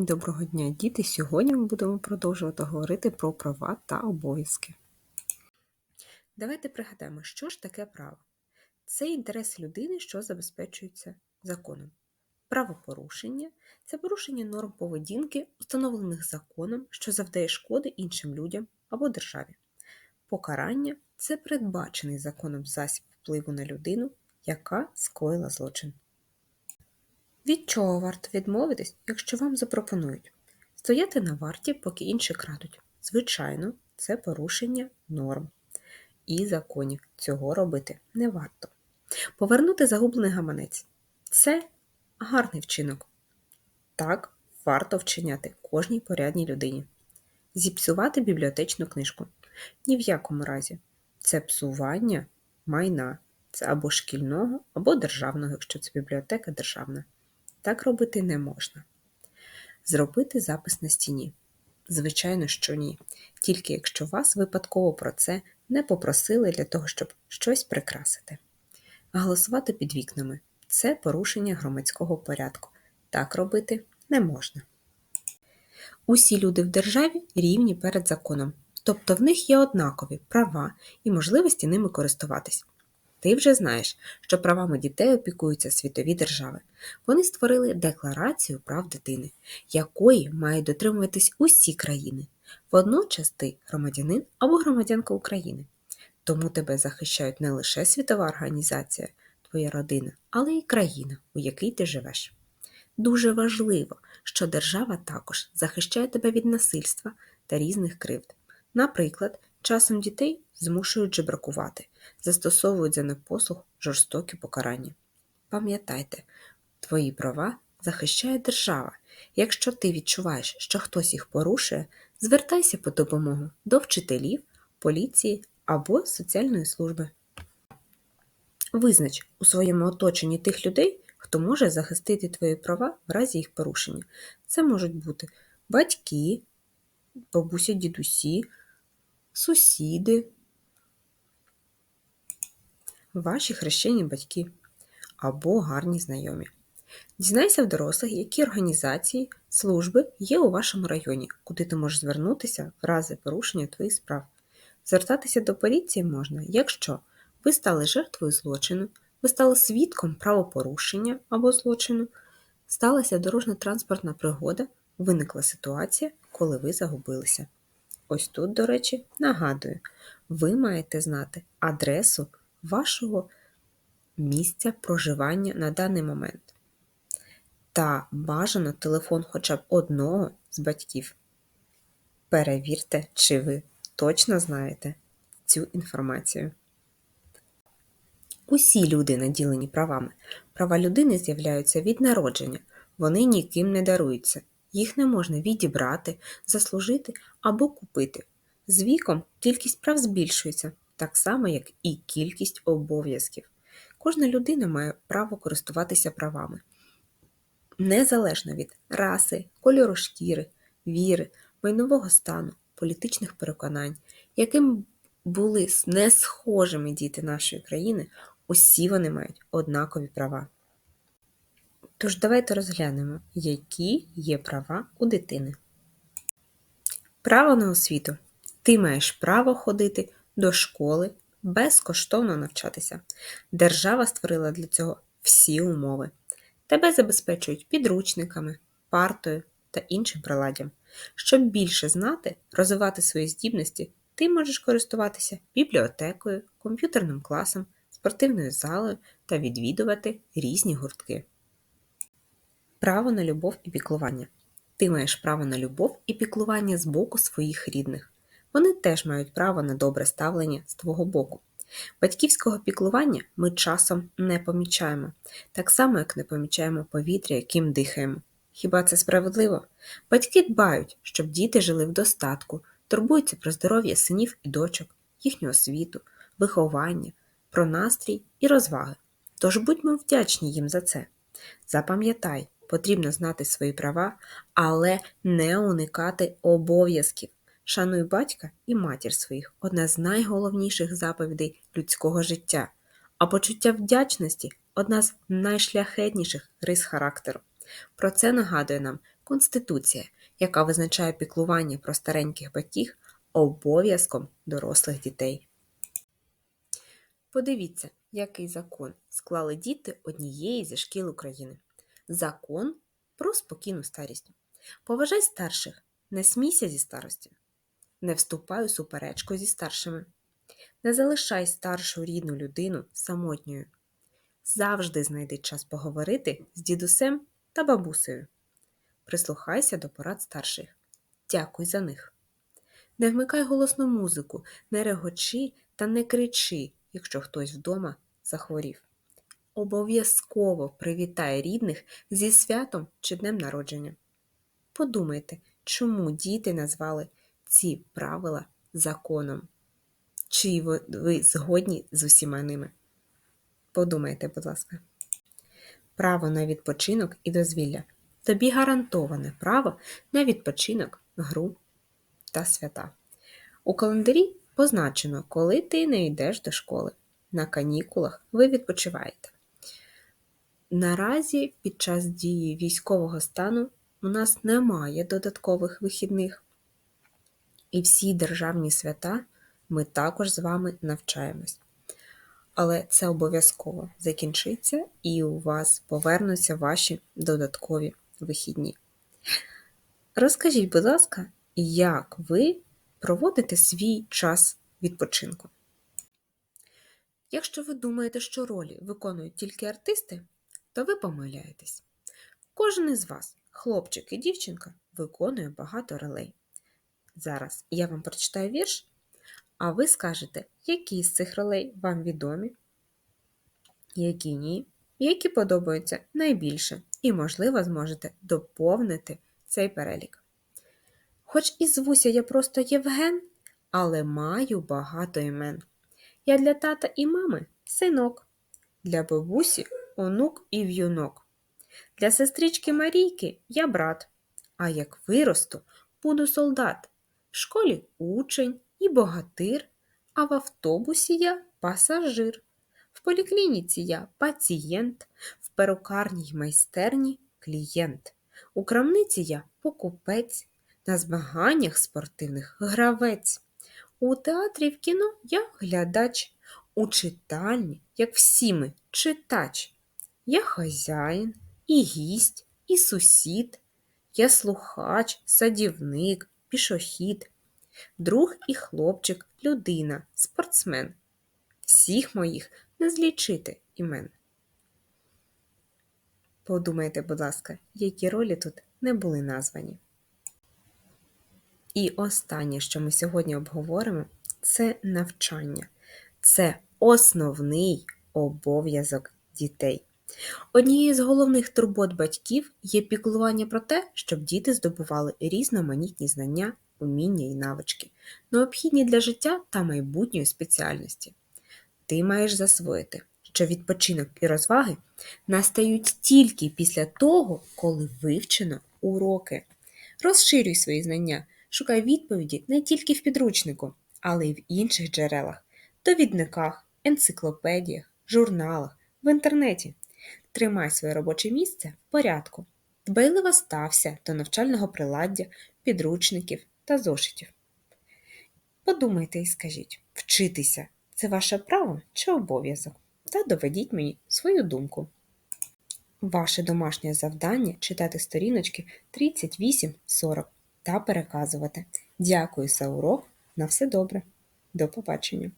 Доброго дня, діти! Сьогодні ми будемо продовжувати говорити про права та обов'язки. Давайте пригадаємо, що ж таке право. Це інтерес людини, що забезпечується законом. Правопорушення це порушення норм поведінки, установлених законом, що завдає шкоди іншим людям або державі. Покарання це передбачений законом засіб впливу на людину, яка скоїла злочин. Від чого варто відмовитись, якщо вам запропонують стояти на варті, поки інші крадуть? Звичайно, це порушення норм і законів. Цього робити не варто. Повернути загублений гаманець це гарний вчинок. Так варто вчиняти кожній порядній людині. Зіпсувати бібліотечну книжку. Ні в якому разі. Це псування майна. Це або шкільного, або державного, якщо це бібліотека державна. Так робити не можна. Зробити запис на стіні. Звичайно, що ні. Тільки якщо вас випадково про це не попросили для того, щоб щось прикрасити. Голосувати під вікнами це порушення громадського порядку. Так робити не можна. Усі люди в державі рівні перед законом, тобто в них є однакові права і можливості ними користуватись. Ти вже знаєш, що правами дітей опікуються світові держави. Вони створили Декларацію прав дитини, якої мають дотримуватись усі країни. Водночас ти громадянин або громадянка України. Тому тебе захищають не лише світова організація, твоя родина, але й країна, у якій ти живеш. Дуже важливо, що держава також захищає тебе від насильства та різних кривд. Наприклад, часом дітей змушують жебракувати, застосовують за непослух жорстокі покарання. Пам'ятайте, твої права захищає держава. Якщо ти відчуваєш, що хтось їх порушує, звертайся по допомогу до вчителів, поліції або соціальної служби. Визнач у своєму оточенні тих людей, хто може захистити твої права в разі їх порушення. Це можуть бути батьки, бабусі, дідусі, сусіди, ваші хрещені батьки або гарні знайомі. Дізнайся в дорослих, які організації, служби є у вашому районі, куди ти можеш звернутися в разі порушення твоїх справ. Звертатися до поліції можна, якщо ви стали жертвою злочину, ви стали свідком правопорушення або злочину, сталася дорожньо-транспортна пригода, виникла ситуація, коли ви загубилися. Ось тут, до речі, нагадую, ви маєте знати адресу вашого місця проживання на даний момент. Та бажано телефон хоча б одного з батьків. Перевірте, чи ви точно знаєте цю інформацію. Усі люди наділені правами. Права людини з'являються від народження, вони ніким не даруються, їх не можна відібрати, заслужити або купити. З віком кількість прав збільшується, так само, як і кількість обов'язків. Кожна людина має право користуватися правами. Незалежно від раси, кольору шкіри, віри, майнового стану, політичних переконань, яким були не схожими діти нашої країни, усі вони мають однакові права. Тож давайте розглянемо, які є права у дитини. Право на освіту. Ти маєш право ходити до школи, безкоштовно навчатися. Держава створила для цього всі умови. Тебе забезпечують підручниками, партою та іншим приладдям. Щоб більше знати, розвивати свої здібності, ти можеш користуватися бібліотекою, комп'ютерним класом, спортивною залою та відвідувати різні гуртки. Право на любов і піклування. Ти маєш право на любов і піклування з боку своїх рідних. Вони теж мають право на добре ставлення з твого боку. Батьківського піклування ми часом не помічаємо, так само, як не помічаємо повітря, яким дихаємо. Хіба це справедливо? Батьки дбають, щоб діти жили в достатку, турбуються про здоров'я синів і дочок, їхню освіту, виховання, про настрій і розваги. Тож будьмо вдячні їм за це. Запам'ятай, потрібно знати свої права, але не уникати обов'язків. Шануй батька і матір своїх одна з найголовніших заповідей людського життя, а почуття вдячності одна з найшляхетніших рис характеру. Про це нагадує нам Конституція, яка визначає піклування про стареньких батьків обов'язком дорослих дітей. Подивіться, який закон склали діти однієї зі шкіл України. Закон про спокійну старість. Поважай старших, не смійся зі старості, не вступай у суперечку зі старшими, не залишай старшу рідну людину самотньою. Завжди знайди час поговорити з дідусем та бабусею. Прислухайся до порад старших. Дякуй за них. Не вмикай голосну музику, не регочи та не кричи, якщо хтось вдома захворів. Обов'язково привітай рідних зі святом чи днем народження. Подумайте, чому діти назвали ці правила законом? Чи ви, згодні з усіма ними? Подумайте, будь ласка. Право на відпочинок і дозвілля. Тобі гарантоване право на відпочинок, гру та свята. У календарі позначено, коли ти не йдеш до школи. На канікулах ви відпочиваєте. Наразі під час дії військового стану у нас немає додаткових вихідних. І всі державні свята ми також з вами навчаємось. Але це обов'язково закінчиться і у вас повернуться ваші додаткові вихідні. Розкажіть, будь ласка, як ви проводите свій час відпочинку? Якщо ви думаєте, що ролі виконують тільки артисти, то ви помиляєтесь. Кожен із вас, хлопчик і дівчинка, виконує багато ролей. Зараз я вам прочитаю вірш, а ви скажете, які з цих ролей вам відомі, які ні, які подобаються найбільше, і, можливо, зможете доповнити цей перелік. Хоч і звуся я просто Євген, але маю багато імен. Я для тата і мами синок, для бабусі онук і в'юнок. Для сестрички Марійки я брат, а як виросту, буду солдат. В школі учень і богатир, а в автобусі я пасажир. В поліклініці я пацієнт, в перукарній й майстерні клієнт. У крамниці я покупець, на змаганнях спортивних гравець. У театрі в кіно я глядач, у читальні, як всі ми, читач. Я хазяїн, і гість, і сусід, я слухач, садівник, пішохід, друг і хлопчик, людина, спортсмен. Всіх моїх не злічити імен. Подумайте, будь ласка, які ролі тут не були названі. І останнє, що ми сьогодні обговоримо, це навчання. Це основний обов'язок дітей. Однією з головних турбот батьків є піклування про те, щоб діти здобували різноманітні знання, уміння і навички, необхідні для життя та майбутньої спеціальності. Ти маєш засвоїти, що відпочинок і розваги настають тільки після того, коли вивчено уроки. Розширюй свої знання, шукай відповіді не тільки в підручнику, але й в інших джерелах, довідниках, енциклопедіях, журналах, в інтернеті. Тримай своє робоче місце в порядку. Дбайливо стався до навчального приладдя, підручників та зошитів. Подумайте і скажіть, вчитися це ваше право чи обов'язок? Та доведіть мені свою думку. Ваше домашнє завдання читати сторіночки 38-40 та переказувати. Дякую за урок. На все добре. До побачення!